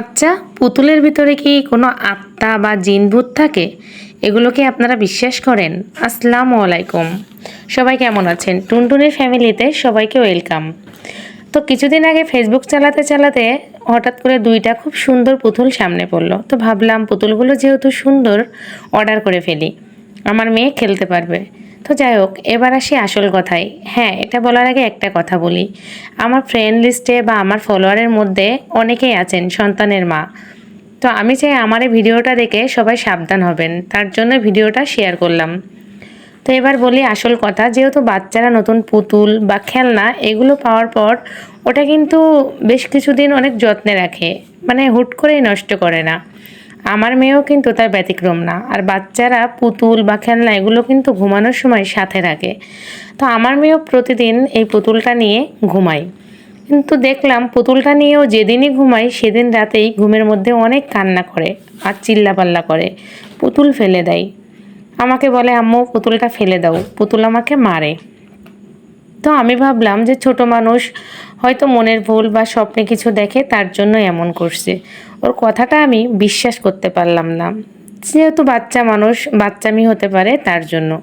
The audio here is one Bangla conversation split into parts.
আচ্ছা পুতুলের ভিতরে কি কোনো আত্মা বা জিনভূত থাকে? এগুলোকে আপনারা বিশ্বাস করেন? আসসালামু আলাইকুম। সবাই কেমন আছেন? টুনটুনির ফ্যামিলিতে সবাইকে ওয়েলকাম। তো কিছুদিন আগে ফেসবুক চালাতে চালাতে হঠাৎ করে দুইটা খুব সুন্দর পুতুল সামনে পড়ল। তো ভাবলাম পুতুলগুলো যেহেতু সুন্দর, অর্ডার করে ফেলি। আমার মেয়ে খেলতে পারবে। তো যাই হোক, এবার আসি আসল কথায়। হ্যাঁ এটা বলার আগে একটা কথা বলি। আমার ফ্রেন্ড লিস্টে বা আমার ফলোয়ারের মধ্যে অনেকেই আছেন সন্তানের মা। তো আমি চাই আমার এই ভিডিওটা দেখে সবাই সাবধান হবেন। তার জন্য ভিডিওটা শেয়ার করলাম। তো এবার বলি আসল কথা, যেহেতু বাচ্চারা নতুন পুতুল বা খেলনা এগুলো পাওয়ার পর ওটা কিন্তু বেশ কিছুদিন অনেক যত্নে রাখে। মানে হুট করেই নষ্ট করে না। আমার মেয়েও কিন্তু তার ব্যতিক্রম না। আর বাচ্চারা পুতুল বা খেলনা এগুলো কিন্তু ঘুমানোর সময় সাথে রাখে। তো আমার মেয়েও প্রতিদিন এই পুতুলটা নিয়ে ঘুমায়। কিন্তু দেখলাম পুতুলটা নিয়েও যেদিনই ঘুমাই সেদিন রাতেই ঘুমের মধ্যে অনেক কান্না করে আর চিল্লাপাল্লা করে। পুতুল ফেলে দেয়। আমাকে বলে, আম্মু, পুতুলটা ফেলে দাও। পুতুল আমাকে মারে। তো আমি ভাবলাম যে ছোট মানুষ হয়তো মনের ভুল বা স্বপ্নে কিছু দেখে তার জন্য এমন করছে। ওর কথাটা আমি বিশ্বাস করতে পারলাম না। যেহেতু বাচ্চা মানুষ, বাচ্চামি হতে পারে তার জন্য।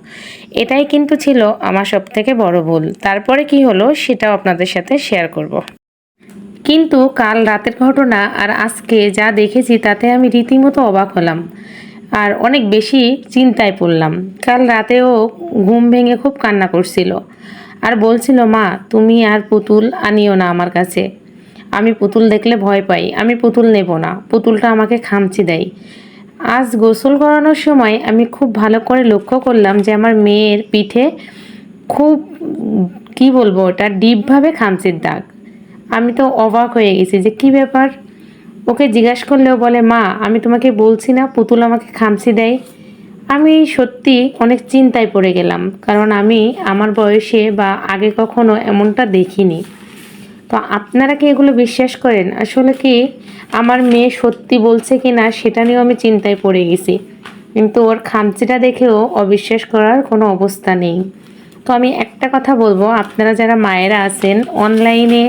এটাই কিন্তু ছিল আমার সব থেকে বড় ভুল। তারপরে কি হলো সেটাও আপনাদের সাথে শেয়ার করব। কিন্তু কাল রাতের ঘটনা আর আজকে যা দেখেছি তাতে আমি রীতিমতো অবাক হলাম। আর অনেক বেশি চিন্তায় পড়লাম। কাল রাতেও ঘুম ভেঙে খুব কান্না করছিল। আর বলছিল, মা, তুমি আর পুতুল আনিও না আমার কাছে। আমি পুতুল দেখলে ভয় পাই, আমি পুতুল নেব না, পুতুলটা আমাকে খামচি দেয়। আজ গোসল করানোর সময় আমি খুব ভালো করে লক্ষ্য করলাম যে আমার মেয়ের পিঠে খুব, কি বলব ওটা, ডিপভাবে খামচির দাগ। আমি তো অবাক হয়ে গেছি যে কি ব্যাপার? ওকে জিজ্ঞাসা করলেও বলে, মা, আমি তোমাকে বলছি না, পুতুল আমাকে খামচি দেয়? আমি সত্যি অনেক চিন্তায় পড়ে গেলাম, কারণ আমি আমার বয়সে বা আগে কখনো এমনটা দেখিনি। তো আপনারা কি এগুলো বিশ্বাস করেন? আসলে কি আমার মেয়ে সত্যি বলছে কি না সেটা নিয়েও আমি চিন্তায় পড়ে গেছি। কিন্তু ওর খামচিটা দেখেও অবিশ্বাস করার কোনো অবস্থা নেই। তো আমি একটা কথা বলব, আপনারা যারা মায়েরা আছেন অনলাইনে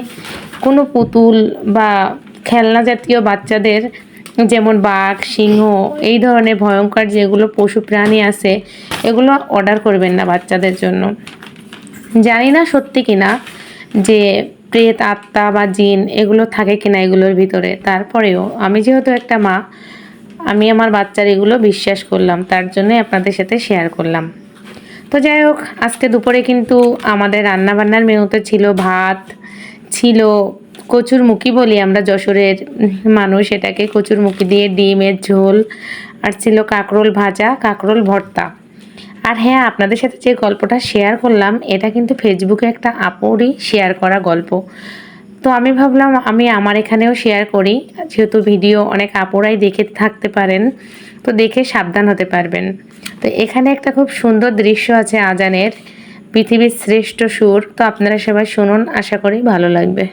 কোনো পুতুল বা খেলনা জাতীয় বাচ্চাদের যেমন বাঘ, সিংহ, এই ধরনের ভয়ঙ্কর যেগুলো পশু প্রাণী আছে, এগুলো অর্ডার করবেন না বাচ্চাদের জন্য। জানি না সত্যি কিনা যে প্রেত, আত্মা বা জিন এগুলো থাকে কিনা এগুলোর ভিতরে। তারপরেও আমি যেহেতু একটা মা, আমি আমার বাচ্চার এগুলো বিশ্বাস করলাম, তার জন্যই আপনাদের সাথে শেয়ার করলাম। তো যাই হোক, আজকে দুপুরে কিন্তু আমাদের রান্নাবান্নার মেনুতে ছিল ভাত, ছিল কচুর মুখি বলি আমরা যশোরের মানুষ, এটাকে কচুর মুখি দিয়ে ডিমের ঝোল, আর ছিল কাঁকরোল ভাজা, কাঁকরোল ভর্তা। আর হ্যাঁ আপনাদের সাথে যে গল্পটা শেয়ার করলাম, এটা কিন্তু ফেসবুকে একটা আপুরই শেয়ার করা গল্প। তো আমি ভাবলাম, আমি আমার এখানেও শেয়ার করি, যেহেতু ভিডিও অনেক আপুরাই দেখে থাকতে পারেন, তো দেখে সাবধান হতে পারবেন। তো এখানে একটা খুব সুন্দর দৃশ্য আছে আজানের, পৃথিবীর শ্রেষ্ঠ সুর। তো আপনারা সবাই শুনুন, আশা করি ভালো লাগবে।